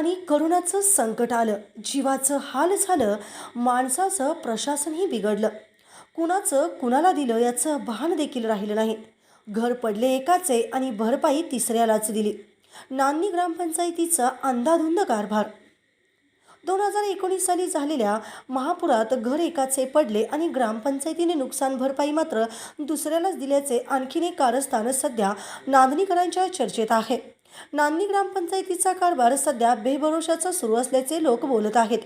आणि करोनाचं संकट आलं. जीवाचं हाल झालं. माणसाचं प्रशासनही बिघडलं. कुणाचं कुणाला दिलं याचं भान देखील राहिलं नाही. घर पडले एकाचे आणि भरपाई तिसऱ्यालाच दिली. नान्नी ग्रामपंचायतीचा अंधाधुंद कारभार दोन हजार एकोणीस साली झालेल्या महापुरात घर एकाचे पडले आणि ग्रामपंचायतीने नुकसान भरपाई मात्र दुसऱ्यालाच दिल्याचे आणखीन एक कारस्थान सध्या नांदणीकरांच्या चर्चेत आहे. नांदणी ग्रामपंचायतीचा कारभार सध्या बेभरोशाचा सुरू असल्याचे लोक बोलत आहेत.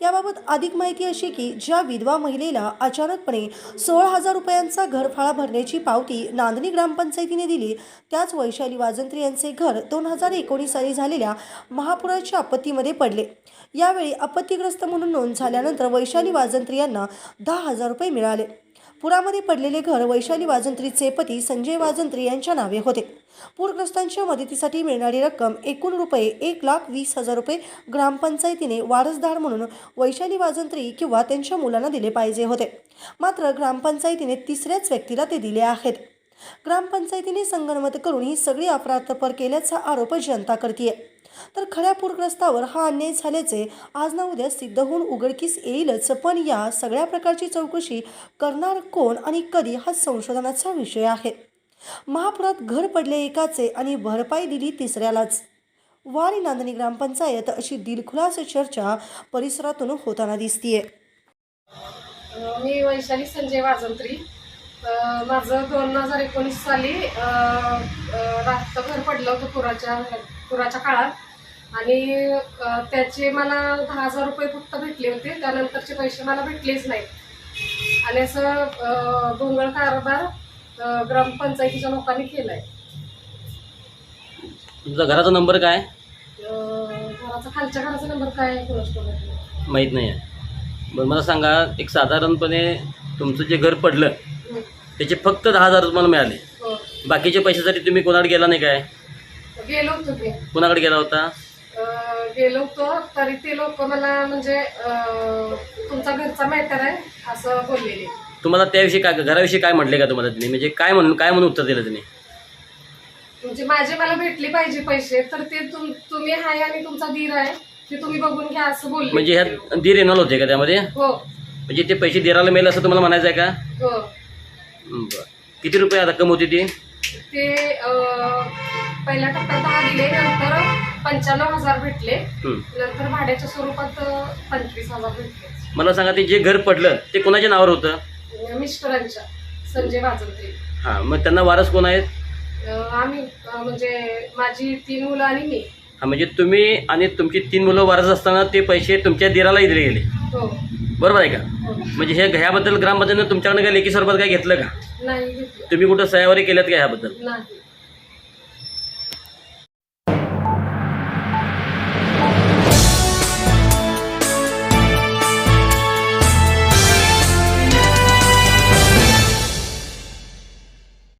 याबाबत अधिक माहिती अशी की ज्या विधवा महिलेला अचानकपणे सोळा हजार रुपयांचा घरफाळा भरण्याची पावती नांदणी ग्रामपंचायतीने दिली त्याच वैशाली वाजंत्री यांचे घर दोन हजार एकोणीस साली झालेल्या महापुराच्या आपत्तीमध्ये पडले. यावेळी आपत्तीग्रस्त म्हणून नोंद झाल्यानंतर वैशाली वाजंत्री यांना दहा हजार रुपये मिळाले. पुरामध्ये पडलेले घर वैशाली वाजंत्रीचे पती संजय वाजंत्री यांच्या नावे होते. पूरग्रस्तांच्या मदतीसाठी मिळणारी रक्कम एकूण रुपये एक लाख वीस हजार रुपये ग्रामपंचायतीने वारसदार म्हणून वैशाली वाजंत्री किंवा त्यांच्या मुलांना दिले पाहिजे होते. मात्र ग्रामपंचायतीने तिसऱ्याच व्यक्तीला ते दिले आहेत. ग्रामपंचायतीने संगणमत करून ही सगळी अपराधपर केल्याचा आरोप जनता करतीये. तर खऱ्या पूरग्रस्तावर हा अन्याय झाल्याचे आज ना उद्या सिद्ध होऊन उघडकीस येईलच. पण या सगळ्या प्रकारची चौकशी करणार कोण आणि कधी हा संशोधनाचा विषय आहे. महापुरात घर पडले एकाचे आणि भरपाई दिली तिसऱ्यालाच. वारी नांदणी ग्रामपंचायत अशी दिलखुलास चर्चा परिसरातून होताना दिसतीये. मी वैशाली संजय वाजंत्री. माझं दोन हजार एकोणीस साली अ, घर पडलं होतं पुराच्या पुराच्या काळात. आणि त्याचे मला दहा हजार रुपये फक्त भेटले होते. त्यानंतरचे पैसे मला भेटलेच नाहीत. आणि असं भोंगळ कारभार ग्रामपंचायतीच्या लोकांनी केलाय. तुमचा घराचा नंबर काय? घराचा खालच्या घराचा नंबर काय आहे नाही. माहीत नाही आहे बरं मला सांगा एक साधारणपणे तुमचं जे घर पडलं. त्याचे फक्त दहा हजार तुम्हाला मिळाले. हो. बाकीच्या पैशासाठी तुम्ही कोणाकडे गेला नाही काय? गेलो होतो की. कोणाकडे गेला होता? अं, गेलो होतो तरी ते लोक मला म्हणजे अं, तुमचा घरचा मॅटर आहे असं बोललेले. तुम्हाला त्याविषयी काय घराविषयी काय म्हटले का तुम्हाला म्हणजे काय म्हणून काय म्हणून उत्तर दिलं त्यांनी म्हणजे माझे मला भेटले पाहिजे पैसे तर ते तुम तुम्ही आहे आणि तुमचा धीर आहे ते तुम्ही बघून घ्या असं बोलले. म्हणजे ह्यात दीर इन्व्हॉल्व होते का त्यामध्ये? हो. म्हणजे ते पैसे दिराला मिळेल असं तुम्हाला म्हणायचं आहे का? हो. हं, बरं. किती रुपये रक्कम होती ती? ते अं, पहिल्या टप्प्यात दहा दिले नंतर पंच्याण्णव हजार भेटले. नंतर भाड्याच्या स्वरूपात अं, पंचवीस हजार भेटले. मला सांगा ते जे घर पडलं ते कोणाच्या नावावर होतं? मिस्टरांच्या संजय वाजवते. हां मग त्यांना वारस कोण आहेत? अं, आम्ही अं, म्हणजे माझी तीन मुलं आणि मी. हा म्हणजे तुम्ही आणि तुमची तीन मुलं वारस असताना ते पैसे तुमच्या दिराला दिले गेले. हो. बरोबर आहे का? हो. म्हणजे हे ह्याबद्दल ग्रामपंचायतीनं तुमच्याकडे काय लेखी स्वरूपात काय घेतलं का? नाही घेतलं. तुम्ही कुठं सह्यावरी केल्यात का ह्याबद्दल? नाही.